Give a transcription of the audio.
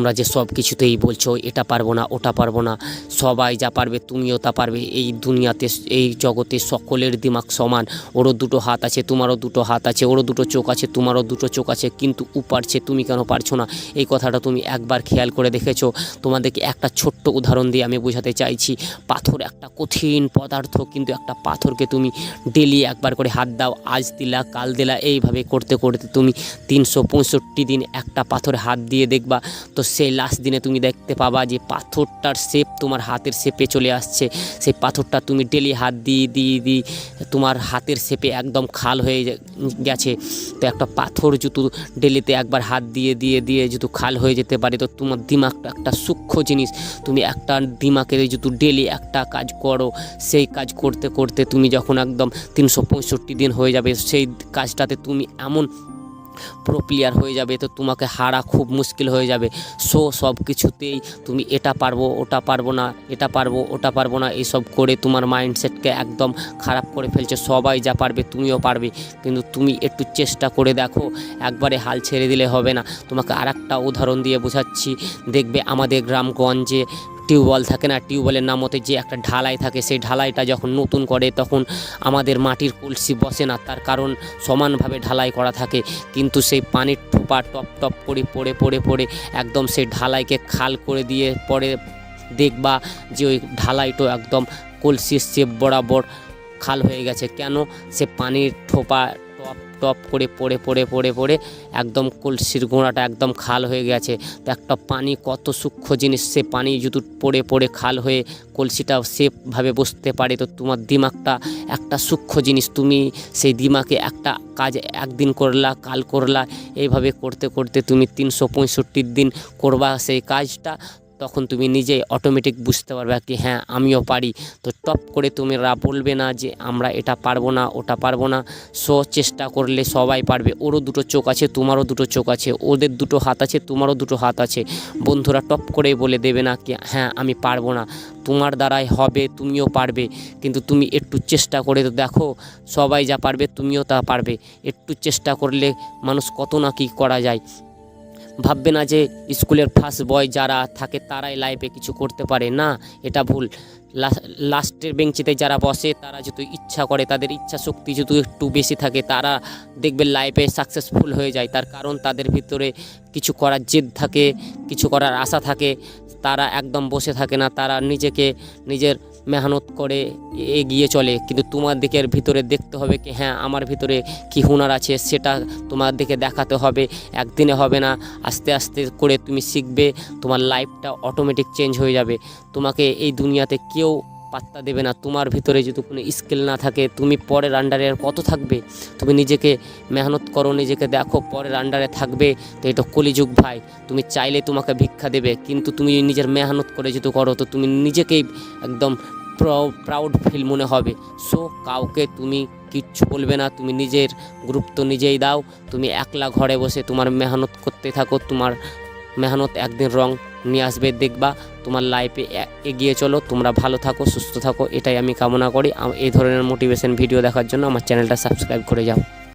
তোমরা যে সব কিছুতেই বলছো, এটা পারব না, ওটা পারব না, সবাই যা পারবে তুমিও তা পারবে, এই দুনিয়াতে, এই জগতে সকলের দিমাগ সমান, ওরও দুটো হাত আছে, তোমারও দুটো হাত আছে, ওরও দুটো চোখ আছে, তোমারও দুটো চোখ আছে, কিন্তু ও পারছে তুমি কেন পারছ না? এই কথাটা তুমি একবার খেয়াল করে দেখেছ? তোমাদেরকে একটা ছোট্ট উদাহরণ দিয়ে আমি বোঝাতে চাইছি, পাথর একটা কঠিন পদার্থ, কিন্তু একটা পাথরকে তুমি ডেলি একবার করে হাত দাও, আজ দিলা, কাল দিলা, এইভাবে করতে করতে তুমি তিনশো পঁয়ষট্টি দিন একটা পাথরে হাত দিয়ে দেখবা, তো সেই লাস্ট দিনে তুমি দেখতে পাবা যে পাথরটার শেপ তোমার হাতের শেপে চলে আসছে। সেই পাথরটা তুমি ডেলি হাত দিয়ে দিয়ে দিয়ে তোমার হাতের শেপে একদম খাল হয়ে গেছে। তো একটা পাথর জুতো ডেলিতে একবার হাত দিয়ে দিয়ে দিয়ে জুতো খাল হয়ে যেতে পারে, তো তোমার দিমাগটা একটা সূক্ষ্ম জিনিস। তুমি একটা দিমাগের জুতো ডেলি একটা কাজ করো, সেই কাজ করতে করতে তুমি যখন একদম তিনশো পঁয়ষট্টি দিন হয়ে যাবে, সেই কাজটাতে তুমি এমন প্রো প্লেয়ার হয়ে যাবে, তো তোমাকে হারা খুব মুশকিল হয়ে যাবে। সো সব কিছুতেই তুমি এটা পারব, ওটা পারব না, এটা পারব, ওটা পারব না এইসব করে তোমার মাইন্ডসেটকে একদম খারাপ করে ফেলছে। সবাই যা পারবে তুমিও পারবে, কিন্তু তুমি একটু চেষ্টা করে দেখো, একবারে হাল ছেড়ে দিলে হবে না। তোমাকে আর উদাহরণ দিয়ে বোঝাচ্ছি, দেখবে আমাদের গ্রামগঞ্জে টিউবওয়েল থাকে না, টিউবওয়েলের নাম মতে যে একটা ঢালাই থাকে, সেই ঢালাইটা যখন নতুন করে তখন আমাদের মাটির কলসি বসে না, তার কারণ সমানভাবে ঢালাই করা থাকে। কিন্তু সেই পানির ঠোপা টপ টপ করে পড়ে পড়ে পড়ে একদম সেই ঢালাইকে খাল করে দিয়ে পরে দেখবা যে ওই ঢালাইটো একদম কলসির শেপ বরাবর খাল হয়ে গেছে। কেন? সে পানির ঠোপা টপ টপ করে পড়ে পড়ে পড়ে পড়ে একদম কলসির গোড়াটা একদম খাল হয়ে গেছে। তো একটা পানি কত সূক্ষ্ম জিনিস, সে পানি যদি পড়ে পড়ে খাল হয়ে কলসিটা সেফভাবে বসতে পারে, তো তোমার দিমাগটা একটা সূক্ষ্ম জিনিস। তুমি সেই দিমাগে একটা কাজ একদিন করলা, কাল করলা, এইভাবে করতে করতে তুমি তিনশো পঁয়ষট্টি দিন করবা সেই কাজটা। তখন তুমি নিজেই অটোমেটিক বুঝতে পারবে কি হ্যাঁ আমিও পারি। তো টপ করে তুমি রা বলবে না যে আমরা এটা পারব না, ওটা পারব না। সো চেষ্টা করলে সবাই পারবে। ওরও দুটো চোখ আছে, তোমারও দুটো চোখ আছে, ওদের দুটো হাত আছে, তোমারও দুটো হাত আছে। বন্ধুরা টপ করেই বলে দেবে না কি হ্যাঁ আমি পারব না। তোমার দ্বারাই হবে, তুমিও পারবে। কিন্তু তুমি একটু চেষ্টা করে তো দেখো, সবাই যা পারবে তুমিও তা পারবে। একটু চেষ্টা করলে মানুষ কত না কি করা যায়। ভাববে না যে স্কুলের ফার্স্ট বয় যারা থাকে তারাই লাইফে কিছু করতে পারে। না, এটা ভুল। লাস্টের বেঞ্চিতে যারা বসে, তারা যদি ইচ্ছা করে, তাদের ইচ্ছা শক্তি যদি একটু বেশি থাকে, তারা দেখবে লাইফে সাকসেসফুল হয়ে যায়। তার কারণ তাদের ভিতরে কিছু করার জেদ থাকে, কিছু করার আশা থাকে। তারা একদম বসে থাকে না। তারা নিজেকে, নিজের মেহনত করে এগিয়ে চলে। কিন্তু তোমার দিকের ভিতরে দেখতে হবে কি হ্যাঁ আমার ভিতরে কি হুনার আছে সেটা তোমার দিকে দেখাতে হবে। একদিনে হবে না, আস্তে আস্তে করে তুমি শিখবে, তোমার লাইফটা অটোমেটিক চেঞ্জ হয়ে যাবে। তোমাকে এই দুনিয়াতে কেউ পাত্তা দেবে না। তোমার ভিতরে যদি কোনো স্কিল না থাকে, তুমি পরের আন্ডারে আর কত থাকবে? তুমি নিজেকে মেহনত করো, নিজেকে দেখো, পরের আন্ডারে থাকবে। তো এটা কলিযুগ ভাই। তুমি চাইলে তোমাকে ভিক্ষা দেবে, কিন্তু তুমি নিজের মেহনত করে যদি করো, তো তুমি নিজেকেই একদম প্রাউড ফিল মনে হবে। সো কাউকে তুমি কিচ্ছু বলবে না। তুমি নিজের গুরুত্ব নিজেই দাও। তুমি একলা ঘরে বসে তোমার মেহনত করতে থাকো। তোমার মেহনত একদিন রং নিয়ে আসবে, দেখবা তোমার লাইফে এগিয়ে চলো, তোমরা ভালো থাকো, সুস্থ থাকো, এটাই আমি কামনা করি। এই ধরনের মোটিভেশন ভিডিও দেখার জন্য আমার চ্যানেলটা সাবস্ক্রাইব করে যাও।